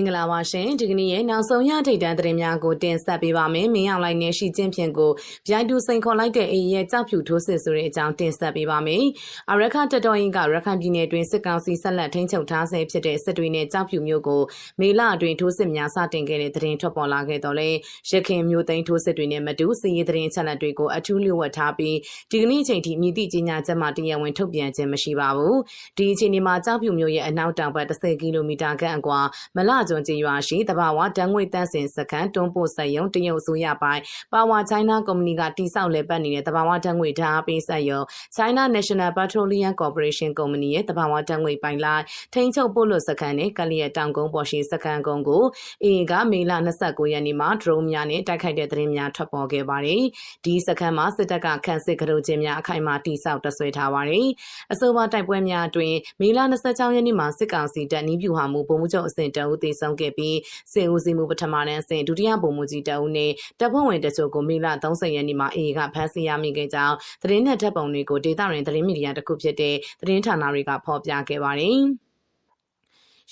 င်္ဂလာပါရှင်ဒီကနေ့ရဲ့နောက်ဆုံးရထိတ်တန်းသတင်းများကိုတင်ဆက်ပေးပါမယ်မင်းအောင်လိုက်နဲ့ရှီကျင်းဖြင့်ကိုဗျိုင်တူစိန်ခေါ်လိုက်တဲ့အေးရဲ့ကြောက်ဖြူထိုးစစ်ဆိုတဲ့အကြောင်းတင်ဆက်ပေးပါမယ်အရခတက်တော်ရင်ကရခိုင်ပြည်နယ်တွင်စစ်ကောင်စီဆက်လက်ထိန်းချုပ်ထားဆဲဖြစ်တဲ့စစ်တွေနဲ့ကြောက်ဖြူမျိုးကိုမေလအတွင်းထိုးစစ်များစတင်ခဲ့တဲ့သတင်းထွက်ပေါ်လာခဲ့တော့လေရခင်မျိုးသိန်းထိုးစစ်တွေနဲ့မတူစီးရီးသတင်းချက်လက်တွေကိုအထူးလျှို့ဝှက်ထားပြီးဒီကနေ့ချိန်ထိမြည်သည့်ကြီးညာချက်မှတရားဝင်ထုတ်ပြန်ခြင်းမရှိပါဘူးဒီအချိန်ဒီမှာကြောက်ဖြူမျိုးရဲ့အနောက်တောင်ဘက်10ကီလိုမီတာခန့်အကွာမလကျွန်းကျေးရွာရှိတဘာဝတန်းငွေတန်းစင်စခန်းတွန်းပို့ဆက်ယုံတရုတ်အစိုးရပိုင်းပါဝါချိုင်းနာကုမ္ပဏီကတိစောက်လည်ပတ်နေတဲ့တဘာဝတန်းငွေဓာတ်အားပေးဆက်ယုံ China National Petroleum Corporation ကုမ္ပဏီရဲ့တဘာဝတန်းငွေပိုင်လိုက်ထိန်းချုပ်ပို့လို့စခန်းနဲ့ကလျက်တောင်ကုန်းပေါ်ရှိစခန်းကုန်းကိုအင်းကမေလ29ရက်နေ့မှာ drone များနဲ့တိုက်ခိုက်တဲ့သတင်းများထွက်ပေါ်ခဲ့ပါတယ်။ဒီစခန်းမှာစစ်တပ်ကခန့်စစ်ကရုချင်းများအခိုင်အမာတိစောက်တဆွဲထားပါတယ်။အဆိုပါတိုက်ပွဲများအတွင်းမေလ26ရက်နေ့မှာစစ်ကောင်စီတပ်နီးပြူဟာမှုဗိုလ်မှူးချုပ်အဆင့်တအုပ်သေဆုံးခဲ့ပြီးစစ်ဦးစီးမှုပထမတန်းအဆင့်ဒုတိယဗိုလ်မှူးကြီးတအုပ်နဲ့တပ်ဖွဲ့ဝင်တချို့ကိုမေလ30ရက်နေ့မှာအေကဖမ်းဆီးရမိခဲ့ကြောင်းသတင်းနဲ့တပ်ပုံတွေကိုဒေသရင်သတင်းမီဒီယာတစ်ခုဖြစ်တဲ့သတင်းဌာနတွေကဖော်ပြခဲ့ပါတယ်။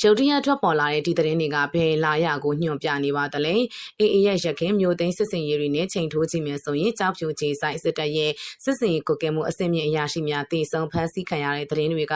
ရုတ်တရက်ထွက်ပေါ်လာတဲ့ဒီသတင်းတွေကဘယ်လာရကိုညွှန်ပြနေပါသလဲအေးအေးရဲ့ရခင်မျိုးသိန်းစစ်စင်ရေးတွေနဲ့ချိန်ထိုးကြည့်မယ်ဆိုရင်ကြောက်ဖြူချေဆိုင်စစ်တပ်ရဲ့စစ်စင်ရေးကိုကဲမှုအဆင့်မြင့်အရာရှိများတည်ဆုံဖမ်းဆီးခံရတဲ့သတင်းတွေက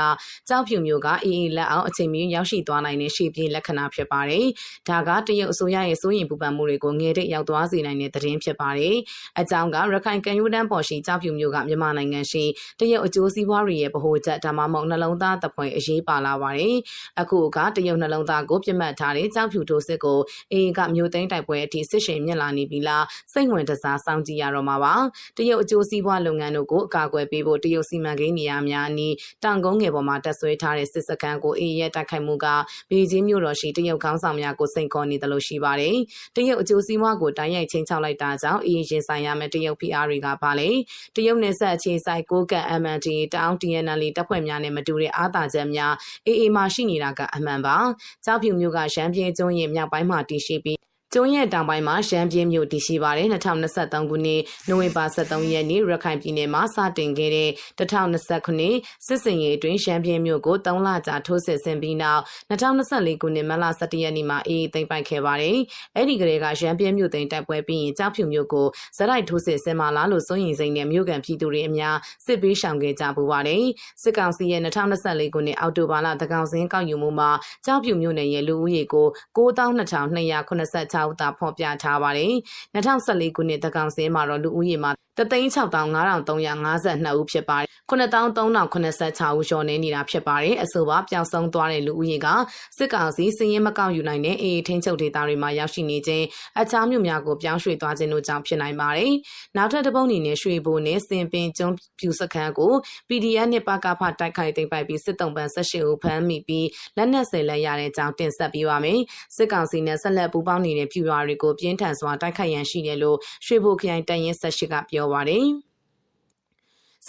ကြောက်ဖြူမျိုးကအေးအေးလက်အောင်အချိန်မီရောက်ရှိသွားနိုင်တဲ့ရှေ့ပြေးလက္ခဏာဖြစ်ပါတယ်ဒါကတရုတ်အစိုးရရဲ့စိုးရင်ပူပန်မှုတွေကိုငယ်တဲ့ရောက်သွားစေနိုင်တဲ့သတင်းဖြစ်ပါတယ်အကြောင်းကရခိုင်ကန်ယူတန်းပေါ်ရှိကြောက်ဖြူမျိုးကမြန်မာနိုင်ငံရှိတရုတ်အကျိုးစီးပွားတွေရဲ့ဗဟိုချက်ဒါမှမဟုတ်နှလုံးသားတပ်ဖွဲ့အရေးပါလာပါတယ်အခုကတရုတ်နှလုံးသားကိုပြစ်မှတ်ထားတဲ့ကြောက်ဖြူထိုးစစ်ကိုအေးကမျိုးသိန်းတိုက်ပွဲအထိစစ်ရှိန်မြင့်လာနေပြီလားစိတ်ဝင်တစားစောင့်ကြည့်ရတော့မှာပါတရုတ်အကျိုးစီးပွားလုပ်ငန်းတို့ကိုအကာအကွယ်ပေးဖို့တရုတ်စီမံကိန်းနေရာများအနီးတောင်ကုန်းငယ်ပေါ်မှာတက်ဆွဲထားတဲ့စစ်စခန်းကိုအေးရဲ့တိုက်ခိုက်မှုကဘေဂျင်းမြို့တော်ရှိတရုတ်ခေါင်းဆောင်များကိုစိန်ခေါ်နေတယ်လို့ရှိပါတယ်တရုတ်အကျိုးစီးပွားကိုတိုင်းရိုက်ချင်းချောက်လိုက်တာကြောင့်အေးရင်ဆိုင်ရမယ့်တရုတ် PR တွေကပါလေတရုတ်နယ်စပ်အခြေဆိုင်ကိုကတ် MND တောင် TNL တပ်ဖွဲ့များနဲ့မတူတဲ့အားသာချက်များအေးအေးမှရှိနေတာကအမှန်ပါကြောက်ဖြူမျိုးကရှမ်းပြည်ကျွန်းရဲ့မြောက်ပိုင်းမှာတည်ရှိပြီး ကျွန်းရဲ့တောင်ပိုင်းမှာရှမ်းပြည်မြို့တည်ရှိပါတယ်2023ခုနှစ်နိုဝင်ဘာ23ရက်နေ့ရခိုင်ပြည်နယ်မှာစတင်ခဲ့တဲ့2029စစ်စင်ရေးအတွင်းရှမ်းပြည်မြို့ကို3လကြာထိုးစစ်ဆင်ပြီးနောက်2024ခုနှစ်မလ17ရက်နေ့မှာအေးသိမ်းပိုက်ခဲ့ပါတယ်။အဲ့ဒီကလေးကရှမ်းပြည်မြို့သိမ်းတိုက်ပွဲပြီးရင်ကြောက်ဖြူမြို့ကိုဇက်တိုက်ထိုးစစ်ဆင်မာလာလို့စိုးရင်စိန်နဲ့မြို့ကန်ပြည်သူတွေအများစစ်ပေးရှောင်ခဲ့ကြပူပါတယ်။စစ်ကောင်စီရဲ့2024ခုနှစ်အောက်တိုဘာလတကောင်စင်းကောက်ယူမှုမှာကြောက်ဖြူမြို့နယ်ရဲ့လူဦးရေကို9286 6သာဖော်ပြထားပါတယ်။2014ခုနှစ်တကောင်စင်းမှာတော့လူဦးရေမှာ365,352ဦးဖြစ်ပါတယ်။9386ဦးလျှော်နေနေတာဖြစ်ပါတယ်။အဆိုပါပျောက်ဆုံးသွားတဲ့လူဦးရေကစစ်ကောင်စီစည်ရင်မကောက်ယူနိုင်တဲ့အေးထိန်းချုပ်ဒေသတွေမှာရောက်ရှိနေခြင်းအခြားမြို့များကိုပြောင်းရွှေ့သွားခြင်းတို့ကြောင့်ဖြစ်နိုင်ပါတယ်။နောက်ထပ်တစ်ပုံအနေနဲ့ရွှေဘိုနဲ့စင်ပင်ကျွန်းပြူစခန်းကို PDF နဲ့ပကဖတိုက်ခိုက်သိမ်းပိုက်ပြီးစစ်တုံးပန်း၁၈ဦးဖမ်းမိပြီးလက်နက်ဆယ်လက်ရတဲ့အကြောင်းတင်ဆက်ပေးပါမယ်။စစ်ကောင်စီနဲ့ဆက်လက်ပူးပေါင်းနေတဲ့ပြူရွာတွေကိုပြင်းထန်စွာတိုက်ခိုက်ရန်ရှိတယ်လို့ရွှေဘိုခရိုင်တရင်၁၈ကပြောပါတယ်။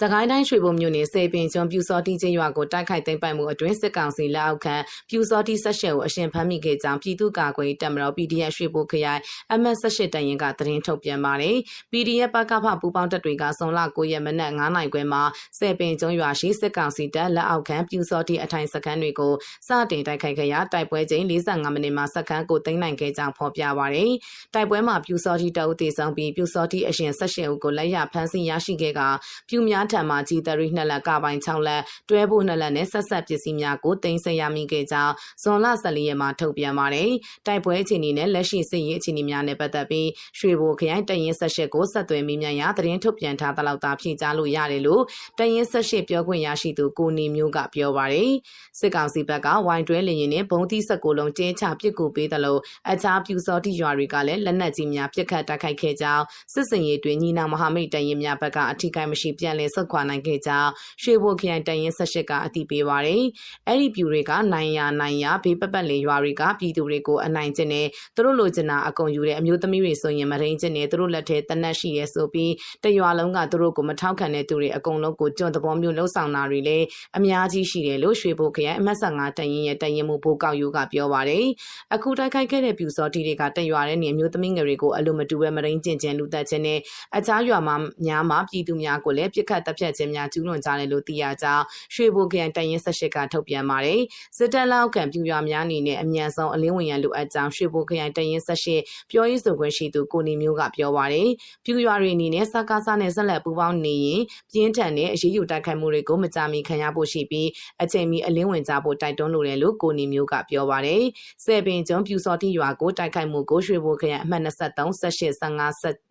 စကိုင်းတိုင်းရွှေဘုံမြို့နယ်စေပင်ကျွန်းပြူစောတိကျေးရွာကိုတိုက်ခိုက်သိမ်းပိုက်မှုအတွင်းစစ်ကောင်စီလက်အောက်ခံပြူစောတိဆက်ရှယ်ကိုအရှင်ဖမ်းမိခဲ့ကြောင်းပြည်သူ့ကာကွယ်တပ်မတော် PDF ရွှေဘိုခရိုင် MS18 တရင်ကသတင်းထုတ်ပြန်ပါတယ်။ PDF ပကဖပူပေါင်းတပ်တွေကဇွန်လ9ရက်မနက်9နိုင်ခွဲမှာစေပင်ကျွန်းရွာရှိစစ်ကောင်စီတပ်လက်အောက်ခံပြူစောတိအထိုင်စခန်းတွေကိုစတင်တိုက်ခိုက်ခဲ့ရာတိုက်ပွဲချိန်45မိနစ်မှာစခန်းကိုသိမ်းနိုင်ခဲ့ကြောင်းဖော်ပြပါတယ်။တိုက်ပွဲမှာပြူစောတိတအုပ်တေဆောင်ပြီးပြူစောတိအရှင်18ဦးကိုလက်ရဖမ်းဆီးရရှိခဲ့ကပြူများထံမှဂျီတရီနှစ်လက်ကပိုင်း6လက်တွဲဖို့နှစ်လက်နဲ့ဆက်ဆက်ပစ္စည်းများကိုတင်ဆက်ရမိခဲ့ကြောင်းဇွန်လ14ရက်မှာထုတ်ပြန်ပါတယ်။တိုက်ပွဲအခြေအနေနဲ့လက်ရှိစစ်ရေးအခြေအနေများနဲ့ပတ်သက်ပြီးရွှေဘိုခရိုင်တရင်ဆက်ရှစ်ကိုဆက်သွယ်မိမြန်ရာသတင်းထုတ်ပြန်ထားသလောက်သာဖြေကြားလို့ရတယ်လို့တရင်ဆက်ရှစ်ပြောခွင့်ရရှိသူကိုနေမျိုးကပြောပါတယ်။စစ်ကောင်စီဘက်ကဝိုင်းတွဲလင်ရင်နဲ့ဘုံသီး16လုံးကျင်းချပစ်ကူပေးတယ်လို့အခြားပြူစောတိရွာတွေကလည်းလက်နက်ကြီးများပစ်ခတ်တိုက်ခိုက်ခဲ့ကြောင်းစစ်စင်ရေးတွင်ညီနောင်မဟာမိတ်တရင်များဘက်ကအထိကိမရှိပြန်လည်ဆုတ်ခွာနိုင်ခဲ့ကြောင်းရွှေဘိုခရိုင်တရင်၁၈ကအတည်ပြုပါတယ်။အဲ့ဒီပြူတွေကနိုင်ရနိုင်ရဘေးပပတ်လေရွာတွေကပြည်သူတွေကိုအနိုင်ကျင့်နေသူတို့လိုချင်တာအကုန်ယူတဲ့အမျိုးသမီးတွေဆိုရင်မရင်းကျင့်နေသူတို့လက်ထဲတနက်ရှိရဲဆိုပြီးတရွာလုံးကသူတို့ကိုမထောက်ခံတဲ့သူတွေအကုန်လုံးကိုကြွသဘောမျိုးလှုပ်ဆောင်တာတွေလည်းအများကြီးရှိတယ်လို့ရွှေဘိုခရိုင်အမတ်15တရင်ရဲ့တရင်မှုဘိုးကောက်ယူကပြောပါတယ်။အခုတိုက်ခိုက်ခဲ့တဲ့ပြူစောတီတွေကတရွာတဲ့နေအမျိုးသမီးငယ်တွေကိုအလိုမတူပဲမရင်းကျင့်ခြင်းလူသက်ခြင်းနဲ့အခြားရွာမှာများမှာပြည်သူများကိုလည်းပြစ်ခတ်တပ်ဖြတ်ခြင်းများကျူးလွန်ကြတယ်လို့သိရကြောင်းရွှေဘိုခရိုင်တိုင်ရင်18ကထုတ်ပြန်ပါတယ်စစ်တပ်လောက်ခံပြူရွာများအနေနဲ့အမြန်ဆုံးအလင်းဝင်ရန်လိုအပ်ကြောင်းရွှေဘိုခရိုင်တိုင်ရင်18ပြောရေးဆိုခွင့်ရှိသူကိုနေမျိုးကပြောပါတယ်ပြူရွာတွေအနေနဲ့စကားစားနဲ့ဆက်လက်ပူးပေါင်းနေရင်ပြင်းထန်တဲ့အရေးယူတိုက်ခိုက်မှုတွေကိုမကြာမီခံရဖို့ရှိပြီးအချိန်မီအလင်းဝင်ကြဖို့တိုက်တွန်းလိုတယ်လို့ကိုနေမျိုးကပြောပါတယ်ဆယ်ပင်ကျွန်းပြူစော်တိရွာကိုတိုက်ခိုက်မှုကိုရွှေဘိုခရိုင်အမှတ်23 18 15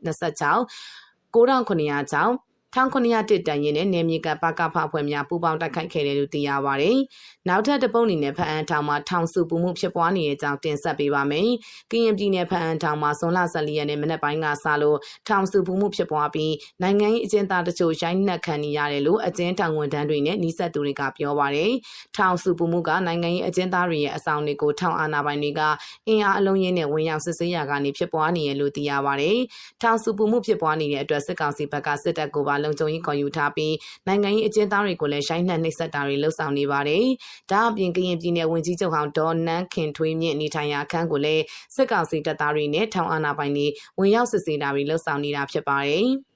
26 9900ကျောင်း 1901တန်ရင်နဲ့နေမြေကပကဖဖွဲ့များပူးပေါင်းတိုက်ခိုက်ခဲ့တယ်လို့သိရပါတယ်။နောက်ထပ်တပုတ်အနေနဲ့ဖအန်ထောင်မှာထောင်စုပူမှုဖြစ်ပွားနေတဲ့ကြောင်းတင်ဆက်ပေးပါမယ်။ကရင်ပြည်နယ်ဖအန်ထောင်မှာဇွန်လ14ရက်နေ့မနက်ပိုင်းကစလို့ထောင်စုပူမှုဖြစ်ပွားပြီးနိုင်ငံရေးအကျဉ်းသားတချို့ရိုက်နှက်ခံနေရတယ်လို့အကျဉ်းထောင်ဝန်ထမ်းတွေနဲ့နှိစက်သူတွေကပြောပါတယ်။ထောင်စုပူမှုကနိုင်ငံရေးအကျဉ်းသားတွေရဲ့အဆောင်တွေကိုထောင်အာဏာပိုင်တွေကအင်အားအလုံးရင်းနဲ့ဝင်ရောက်စစ်ဆေးရာကနေဖြစ်ပွားနေရလို့သိရပါတယ်။ထောင်စုပူမှုဖြစ်ပွားနေတဲ့အတွက်စစ်ကောင်စီဘက်ကစစ်တပ်ကိုပါလုံခြုံရေးခေါ်ယူထားပြီးနိုင်ငံရေးအကျဉ်းသားတွေကိုလည်းရှိုင်းနှက်နှိပ်စက်တာတွေလှုပ်ဆောင်နေပါတယ်။ဒါအပြင်ကရင်ပြည်နယ်ဝန်ကြီးချုပ်ဟောင်းဒေါ်နန်းခင်ထွေးမြင့်နေထိုင်ရာအခန်းကိုလည်းစစ်ကောင်စီတပ်သားတွေနဲ့ထောင်အာဏာပိုင်တွေဝင်ရောက်စစ်ဆေးတာတွေလှုပ်ဆောင်နေတာဖြစ်ပါတယ်။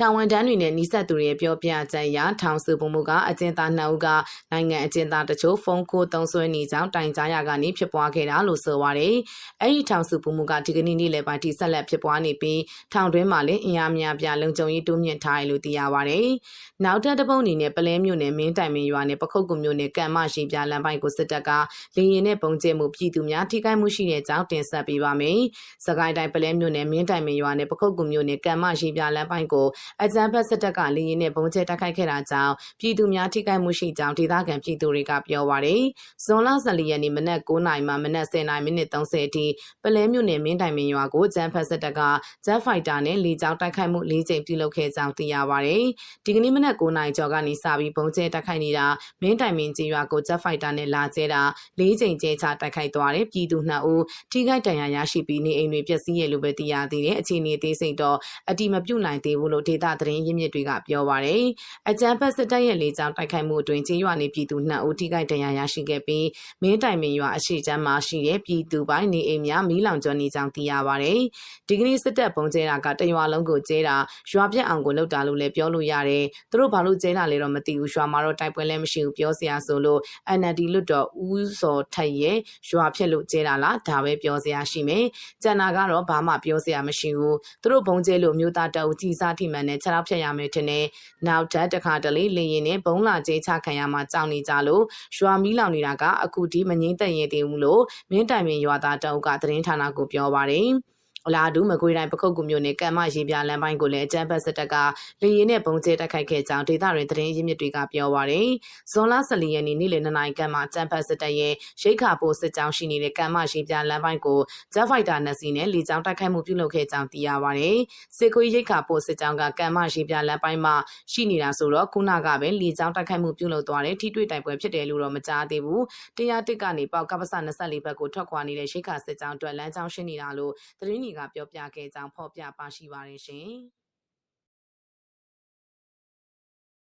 ထောင်ဝန်ထမ်းတွေနဲ့နှိစက်သူတွေရဲ့ပြောပြချက်အရထောင်စုပုံမှုကအကျဉ်းသားနှစ်ဦးကနိုင်ငံအကျဉ်းသားတချို့ဖုန်းကိုသုံးဆွဲနေကြောင်းတိုင်ကြားရကနေဖြစ်ပွားခဲ့တာလို့ဆိုပါတယ်။အဲဒီထောင်စုပုံမှုကဒီကနေ့နေ့လယ်ပိုင်းထိဆက်လက်ဖြစ်ပွားနေပြီးထောင်တွင်းမှာလည်းအင်အားများပြားလုံခြုံရေးတိုးမြင့်ထားတယ်လို့သိရပါတယ်။နောက်ထပ်တစ်ပုတ်အနေနဲ့ပလဲမြို့နယ်မင်းတိုင်မင်းရွာနဲ့ပခုတ်ကူမြို့နယ်ကံမရှိပြလမ်းပိုင်းကိုစစ်တပ်ကလေရင်နဲ့ပုံကျဲမှုပြည်သူများထိခိုက်မှုရှိတဲ့ကြောင်းတင်ဆက်ပေးပါမယ်။စကိုင်းတိုင်းပလဲမြို့နယ်မင်းတိုင်မင်းရွာနဲ့ပခုတ်ကူမြို့နယ်ကံမရှိပြလမ်းပိုင်းကိုအကြမ်းဖက်စစ်တပ်ကလေရင်နဲ့ပုံကျဲတိုက်ခိုက်ခဲ့တာကြောင့်ပြည်သူများထိခိုက်မှုရှိကြောင်းဒေသခံပြည်သူတွေကပြောပါတယ်။ဇွန်လ14ရက်နေ့မနက်9:00နာရီမှမနက်10:00နာရီမိနစ်30အထိပလဲမြို့နယ်မင်းတိုင်မင်းရွာကိုအကြမ်းဖက်စစ်တပ်ကဂျက်ဖိုက်တာနဲ့လေကြောင်းတိုက်ခိုက်မှု၄ကြိမ်ပြုလုပ်ခဲ့ကြောင်းသိရပါတယ်။ဒီကနေ့မနက်9:00နာရီကျော်ကနေစပြီးပုံကျဲတိုက်ခိုက်နေတာမင်းတိုင်မင်းကြီးရွာကိုဂျက်ဖိုက်တာနဲ့လာကျဲတာ၄ကြိမ်ကျဲချတိုက်ခိုက်သွားတယ်ပြည်သူ2ဦးထိခိုက်ဒဏ်ရာရရှိပြီးနေအိမ်တွေပျက်စီးရလို့ပဲသိရသေးတယ်အခြေအနေသေးစိတ်တော့အတိမပြုတ်နိုင်သေးဘူးလို့ဒေသသတင်းရင်းမြစ်တွေကပြောပါတယ်။အကြမ်းဖက်စစ်တပ်ရဲ့လေကြောင်းတိုက်ခိုက်မှုအတွင်းကျေးရွာနေပြည်သူ2ဦးထိခိုက်ဒဏ်ရာရရှိခဲ့ပြီးမင်းတိုင်မင်းရွာအရှိချမ်းမှာရှိတဲ့ပြည်သူပိုင်းနေအိမ်များမီးလောင်ကျွမ်းနေကြောင်းသိရပါတယ်။ဒီကနေ့စစ်တပ်ပုံကျဲတာကတရွာလုံးကိုကျဲတာရွာပြက်အောင်ကိုလှုပ်တာလို့လည်းပြောလို့ရတယ်။သူတို့ဘာလို့ကျဲတာလဲတော့မသိဘူးရွာမှာတော့တိုက်ပွဲလည်းမရှိဘူးပြောစရာဆိုလို့ NLD လွတ်တော်ဦးစောထက်ရဲ့ရွာဖြစ်လို့ကျဲတာလားဒါပဲပြောစရာရှိမယ်။ကျန်တာကတော့ဘာမှပြောစရာမရှိဘူး။သူတို့ပုံကျဲလို့မျိုးသားတအုပ်ကြီးစားထိမှန်နဲ့ခြေထောက်ဖြတ်ရမယ်ထင်တယ်။နောက်ထပ်တစ်ခါတလေလေရင်နဲ့ဘုံလာကျဲချခံရမှာကြောက်နေကြလို့ရွာမီးလောင်နေတာကအခုဒီမငိမ့်သက်ရင်သေးဘူးလို့မင်းတိုင်ပင်ရွာသားတအုပ်ကသတင်းဌာနကိုပြောပါတယ်။ အလားတူမကွေးတိုင်းပခုတ်ကူမြို့နယ်ကံမရေပြလမ်းပိုင်းကိုလည်းအကြမ်းဖက်စစ်တပ်ကလေရင်နဲ့ပုံကျဲတိုက်ခိုက်ခဲ့ကြောင်းဒေသတွင်သတင်းရင်းမြစ်တွေကပြောပါရယ်။ဇွန်လ14ရက်နေ့နေ့လယ်2နာရီကမှအကြမ်းဖက်စစ်တပ်ရဲ့ရိတ်ခါပိုးစစ်ကြောင်းရှိနေတဲ့ကံမရေပြလမ်းပိုင်းကိုဂျက်ဖိုက်တာနှစ်စီးနဲ့လေကြောင်းတိုက်ခိုက်မှုပြုလုပ်ခဲ့ကြောင်းသိရပါရယ်။စစ်ကွေးရိတ်ခါပိုးစစ်ကြောင်းကကံမရေပြလမ်းပိုင်းမှာရှိနေတာဆိုတော့ခုနကပဲလေကြောင်းတိုက်ခိုက်မှုပြုလုပ်သွားတဲ့ထိတွေ့တိုက်ပွဲဖြစ်တယ်လို့တော့မကြားသေးဘူး။တရားတစ်ကနေပေါက်ကပ္ပစ24ဘက်ကိုထွက်ခွာနေတဲ့ရိတ်ခါစစ်ကြောင်းအတွက်လမ်းကြောင်းရှင်းနေတာလို့သတင်းတွေကပြောပြခဲ့ကြောင်းဖော်ပြပါရှိပါတယ်ရှင်။